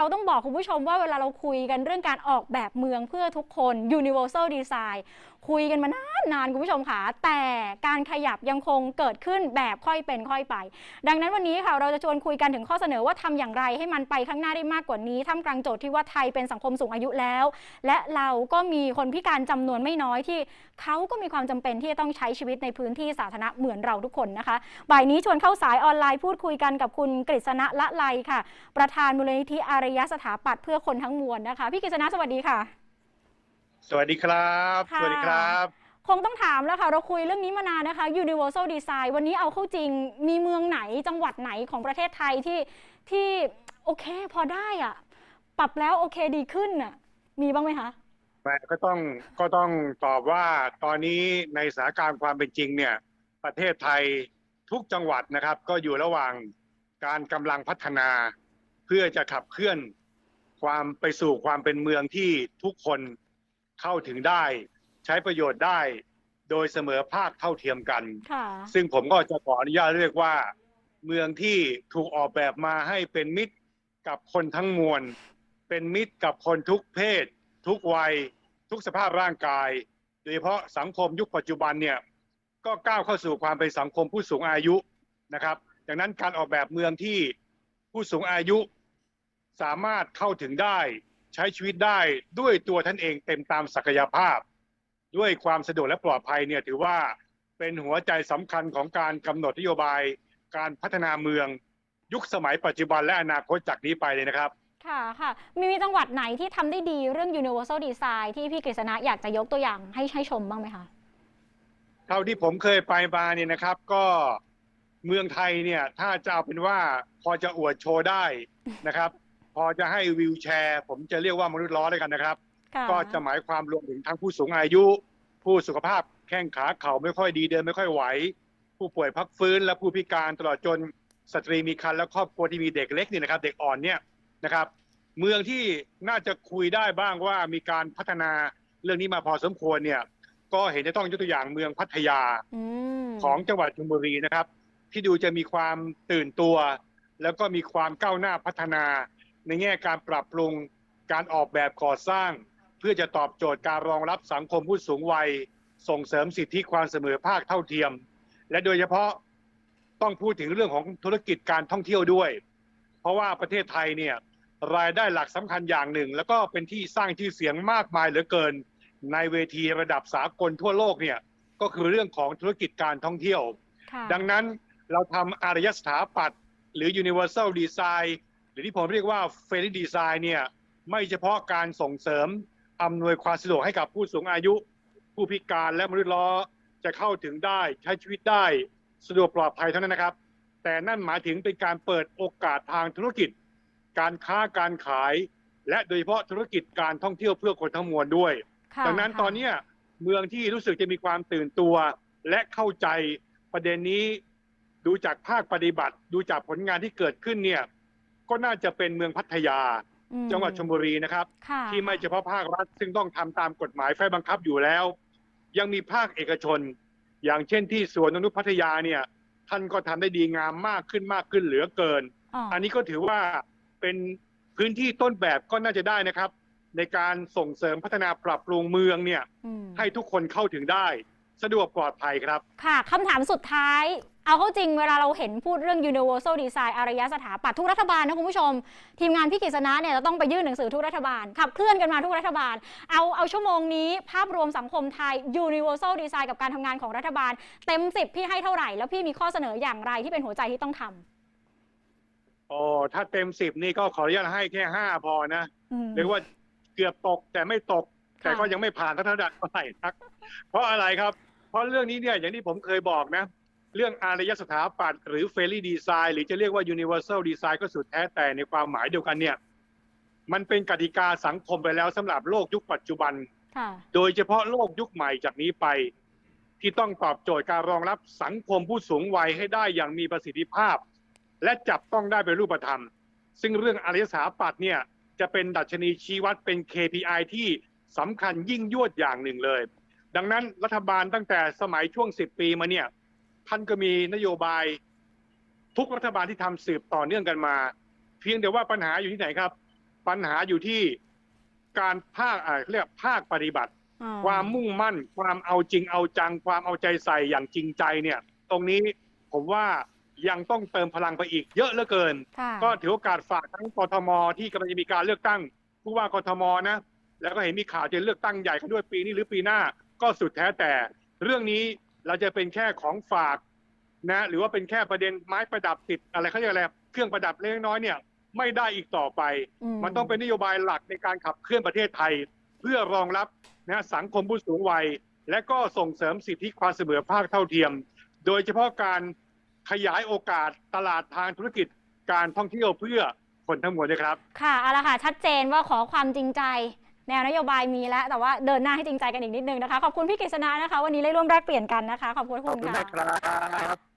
เราต้องบอกคุณผู้ชมว่าเวลาเราคุยกันเรื่องการออกแบบเมืองเพื่อทุกคน universal design คุยกันมานานนานๆคุณผู้ชมค่ะ แต่การขยับยังคงเกิดขึ้นแบบค่อยเป็นค่อยไป ดังนั้นวันนี้ค่ะเราจะชวนคุยกันถึงข้อเสนอว่าทำอย่างไรให้มันไปข้างหน้าได้มากกว่านี้ท่ามกลางโจทย์ที่ว่าไทยเป็นสังคมสูงอายุแล้ว และเราก็มีคนพิการจำนวนไม่น้อยที่เขาก็มีความจำเป็นที่จะต้องใช้ชีวิตในพื้นที่สาธารณะเหมือนเราทุกคนนะคะ บ่ายนี้ชวนเข้าสายออนไลน์พูดคุยกันกับคุณกฤษณะละไลค่ะ ประธานมูลนิธิอารยสถาปัตย์เพื่อคนทั้งมวลนะคะ พี่กฤษณะสวัสดีค่ะ สวัสดีครับค่ะสวัสดีครับ คงต้องถามแล้วค่ะ เราคุยเรื่องนี้มานานนะคะ universal design วันนี้เอาเข้าจริง มีเมืองไหนจังหวัดไหนของประเทศไทยที่ที่โอเคพอได้อะปรับแล้วโอเคดีขึ้นน่ะมีบ้างไหมคะก็ต้องก็ต้องตอบว่าตอนนี้ในสถานการณ์ความเป็นจริงเนี่ยประเทศไทยทุกจังหวัดนะครับ ก็อยู่ระหว่างการกำลังพัฒนาเพื่อจะขับเคลื่อนความไปสู่ความเป็นเมืองที่ทุกคนเข้าถึงได้ ใช้ประโยชน์ได้ โดยเสมอภาคเท่าเทียมกันค่ะซึ่งผมก็จะขออนุญาตเรียกว่า เมืองที่ถูกออกแบบมาให้เป็นมิตรกับคนทั้งมวล เป็นมิตรกับคนทุกเพศ ทุกวัย ทุกสภาพร่างกาย โดยเฉพาะสังคมยุคปัจจุบันเนี่ยก็ก้าวเข้าสู่ความเป็นสังคมผู้สูงอายุนะครับ ดังนั้นการออกแบบเมืองที่ผู้สูงอายุ สามารถเข้าถึงได้ใช้ชีวิตได้ด้วยตัวท่านเองเต็มตามศักยภาพ ด้วยความสะดวกและปลอดภัยเนี่ยถือว่าเป็นหัวใจสำคัญของการกำหนดนโยบาย การพัฒนาเมือง ยุคสมัยปัจจุบันและอนาคตจากนี้ไปเลยนะครับ ค่ะค่ะมีมีจังหวัดไหนที่ทำได้ดีเรื่อง universal design ที่พี่กฤษณะอยากจะยกตัวอย่างให้ให้ชมบ้างไหมคะ เท่าที่ผมเคยไปมาเนี่ยนะครับ ก็เมืองไทยเนี่ยถ้าจะเอาเป็นว่าพอจะอวดโชว์ได้นะครับพ อจะให้วิวแชร์ ผมจะเรียกว่ามนุษย์ล้อด้วยกันนะครับ ค่ะก็จะหมายความรวมถึงทั้งผู้สูงอายุ ผู้สุขภาพแข้งขาเข่าไม่ค่อยดีเดินไม่ค่อยไหว ผู้ป่วยพักฟื้นและผู้พิการตลอดจนสตรีมีครรภ์และครอบครัวที่มีเด็กเล็กเนี่ยนะครับเด็กอ่อนเนี่ยนะครับ เมืองที่น่าจะคุยได้บ้างว่ามีการพัฒนาเรื่องนี้มาพอสมควรเนี่ยก็เห็นจะต้องยกตัวอย่างเมืองพัทยา อืมของจังหวัดชลบุรีนะครับ ที่ดูจะมีความตื่นตัว แล้วก็มีความก้าวหน้าพัฒนา ในแง่การปรับปรุงการออกแบบก่อสร้าง เพื่อจะตอบโจทย์การรองรับสังคมผู้สูงวัย ส่งเสริมสิทธิความเสมอภาคเท่าเทียม และโดยเฉพาะต้องพูดถึงเรื่องของธุรกิจการท่องเที่ยวด้วย เพราะว่าประเทศไทยเนี่ยรายได้หลักสำคัญอย่างหนึ่ง แล้วก็เป็นที่สร้างชื่อเสียงมากมายเหลือเกิน ในเวทีระดับสากลทั่วโลกเนี่ยก็คือเรื่องของธุรกิจการท่องเที่ยวค่ะดังนั้นเราทำอารยสถาปัตย์หรือ universal design ห รือที่ผมเรียกว่า f a i r y design เนี่ยไม่เฉพาะการส่งเสริมอำนวยความสะดวกให้กับผู้สูงอายุ ผู้พิการและมนุษย์ล้อจะเข้าถึงได้ใช้ชีวิตได้สะดวกปลอดภัยเท่านั้นนะครับ แต่นั่นหมายถึงเป็นการเปิดโอกาสทางธุรกิจ การค้าการขาย และโดยเฉพาะธุรกิจการท่องเที่ยวเพื่อคนทั้งมวลด้วยค่ะดังนั้นค่ะตอนเนี้ยเมืองที่รู้สึกจะมีความตื่นตัวและเข้าใจประเด็นนี้ ดูจากภาคปฏิบัติ ดูจากผลงานที่เกิดขึ้นเนี่ย ก็น่าจะเป็นเมืองพัทยาอืมจังหวัดชลบุรีนะครับค่ะที่ไม่เฉพาะภาครัฐ ซึ่งต้องทำตามกฎหมายไฟบังคับอยู่แล้ว ยังมีภาคเอกชน อย่างเช่นที่สวนนกนุษย์พัทยาเนี่ย ท่านก็ทำได้ดีงามมากขึ้นมากขึ้นเหลือเกินอ๋ออันนี้ก็ถือว่าเป็นพื้นที่ต้นแบบก็น่าจะได้นะครับ ในการส่งเสริมพัฒนาปรับปรุงเมืองเนี่ยอืมให้ทุกคนเข้าถึงได้ สะดวกปลอดภัยครับ ค่ะคำถามสุดท้าย เอาเข้าจริงเวลาเราเห็นพูดเรื่อง universal design อารยสถาปัตย์ทุกรัฐบาลนะคุณผู้ชม ทีมงานพี่กฤษณะเนี่ยจะต้องไปยื่นหนังสือทุกรัฐบาล ขับเคลื่อนกันมาทุกรัฐบาล เอาเอาชั่วโมงนี้ภาพรวมสังคมไทย universal design กับการทำงานของรัฐบาล เต็ม10พี่ให้เท่าไหร่ แล้วพี่มีข้อเสนออย่างไรที่เป็นหัวใจที่ต้องทโอ้ถ้าเต็มสิบนี่ก็ขออนุญาตให้แค่ห้าพอนะำอืมเรียกว่าเกือบตกแต่ไม่ตกค่ะแต่ก็ยังไม่ผ่านเท่าเท่าเท่าไหร่นักเพราะอะไรครับ เพราะเรื่องนี้เนี่ยอย่างที่ผมเคยบอกนะ เรื่องอารยสถาปัตย์หรือเฟร y ีดีไซน์หรือจะเรียกว่า universal design ก็สุดแท้แต่ในความหมายเดียวกันเนี่ย มันเป็นกติกาสังคมไปแล้วสำหรับโลกยุคปัจจุบันค่ะโดยเฉพาะโลกยุคใหม่จากนี้ไป ที่ต้องตอบโจทย์การรองรับสังคมผู้สูงวัยให้ได้อย่างมีประสิทธิภาพ และจับต้องได้เป็นรูปธรรม ซึ่งเรื่องอารยสถาปัตย์เนี่ยจะเป็นดัชนีชี้วัดเป็น KPI ที่สำคัญยิ่งยวดอย่างหนึ่งเลย ดังนั้นรัฐบาลตั้งแต่สมัยช่วง 10 ปีมาเนี่ย ท่านก็มีนโยบายทุกรัฐบาลที่ทำสืบต่อเนื่องกันมา เพียงแต่ว่าปัญหาอยู่ที่ไหนครับ ปัญหาอยู่ที่การภาคอ่าเรียกภาคปฏิบัติอ๋อความมุ่งมั่น ความเอาจริงเอาจัง ความเอาใจใส่อย่างจริงใจเนี่ย ตรงนี้ผมว่ายังต้องเติมพลังไปอีกเยอะเหลือเกินค่ะก็ถือโอกาสฝากทั้งกทมที่กำลังจะมีการเลือกตั้งผู้ว่ากทมนะ แล้วก็เห็นมีข่าวจะเลือกตั้งใหญ่กันด้วยปีนี้หรือปีหน้า ก็สุดแท้แต่ เรื่องนี้ เราจะเป็นแค่ของฝากนะหรือว่าเป็นแค่ประเด็นไม้ประดับติดอะไรเขาเรียกอะไรเครื่องประดับเล็กน้อยเนี่ยไม่ได้อีกต่อไป มันต้องเป็นนโยบายหลักในการขับเคลื่อนประเทศไทย เพื่อรองรับนะสังคมผู้สูงวัย และก็ส่งเสริมสิทธิความเสมอภาคเท่าเทียม โดยเฉพาะการขยายโอกาสตลาดทางธุรกิจการท่องเที่ยวเพื่อคนทั้งมวลด้วยครับ ค่ะเอาละค่ะ ชัดเจนว่าขอความจริงใจ แนวนโยบายมีแล้ว แต่ว่าเดินหน้าให้จริงใจกันอีกนิดนึงนะคะ ขอบคุณพี่กฤษณานะคะ วันนี้ได้ร่วมแลกเปลี่ยนกันนะคะ ขอบคุณคุณค่ะนะครับ